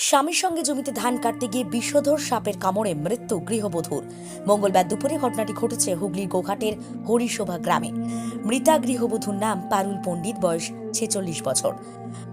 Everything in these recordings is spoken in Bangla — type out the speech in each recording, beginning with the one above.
স্বামীর সঙ্গে জমিতে ধান কাটতে গিয়ে বিষধর সাপের কামড়ে মৃত্যু গৃহবধূর। মঙ্গলবার দুপুরে ঘটনাটি ঘটেছে হুগলির গোঘাটের হরিশোভা গ্রামে। মৃতা গৃহবধূর নাম পারুল পণ্ডিত, বয়স ছেচল্লিশ বছর।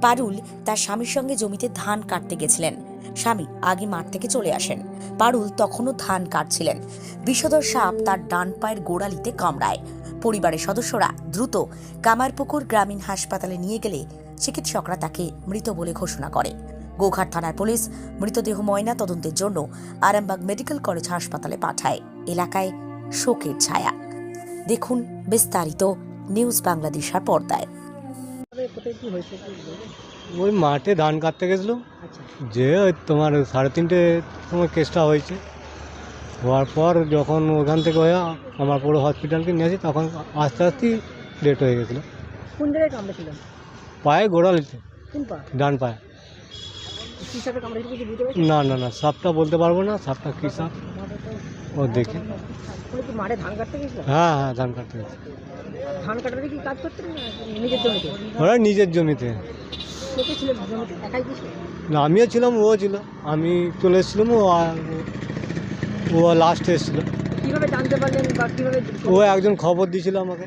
পারুল তার স্বামীর সঙ্গে জমিতে ধান কাটতে গেছিলেন। স্বামী আগে মাঠ থেকে চলে আসেন। পারুল তখনও ধান কাটছিলেন। বিষধর সাপ তার ডান পায়ের গোড়ালিতে কামড়ায়। পরিবারের সদস্যরা দ্রুত কামারপুকুর গ্রামীণ হাসপাতালে নিয়ে গেলে চিকিৎসকরা তাকে মৃত বলে ঘোষণা করে। গোঘাট থানার পুলিশ মৃতদেহ ময়না তদন্তের জন্য আরামবাগ মেডিকেল কলেজ হাসপাতালে পাঠায়। এলাকায় শোকের ছায়া। দেখুন বিস্তারিত নিউজ বাংলাদেশের পর্দায়? ওই মাঠে ধান কাটতে আচ্ছা যে ওই তোমার সাড়ে তিনটে সময় কেসটা হয়েছে। হওয়ার পর যখন ওখান থেকে হয়ে আমার পুরো হসপিটালকে নিয়ে আসি তখন আস্তে আস্তে ডেট হয়ে গেছিল। কোন জায়গায় কামড়েছিলেন পায়ে গোড়ালিতে। কোন পা ডান পায়ে কি সাপে কামড়েছিল কিছু বুঝতে পারছেন না না না সাপটা বলতে পারব না সাপটা কী সাপ? ও দেখি। উনি কি মাঠে ধান কাটতে হ্যাঁ হ্যাঁ ধান কাটতে গেছে। ধান কাটাতে কি কাজ করতেন নিজের জমিতে? ওরা নিজের জমিতে। না আমিও ছিলাম ও ছিল। আমি চলে এসেছিলাম ও ও লাস্টে এসেছিল। কীভাবে জানতে পারলেন বা কীভাবে ও একজন খবর দিয়েছিল আমাকে।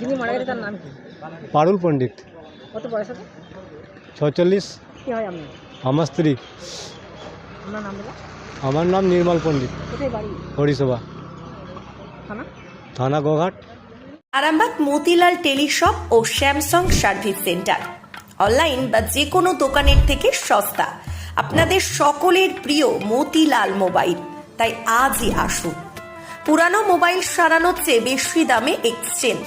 যিনি মারা গেছে তার নাম কি? পারুল পণ্ডিত। কত বয়স হবে ছচল্লিশ কি হয় আপনার? আমার স্ত্রী। আপনার নাম বলো আমার নাম নির্মল পণ্ডিত। কোথায় বাড়ি? হরিসভা থানা? থানা গোঘাট। আরামবাগ মতিলাল টেলিশপ ও স্যামসাং সার্ভিস সেন্টার। অনলাইন বা যে কোনো দোকানের থেকে সস্তা। আপনাদের সকলের প্রিয় মতিলাল মোবাইল। তাই আজই আসুন। পুরানো মোবাইল সারানোর চেয়ে বেশি দামে এক্সচেঞ্জ।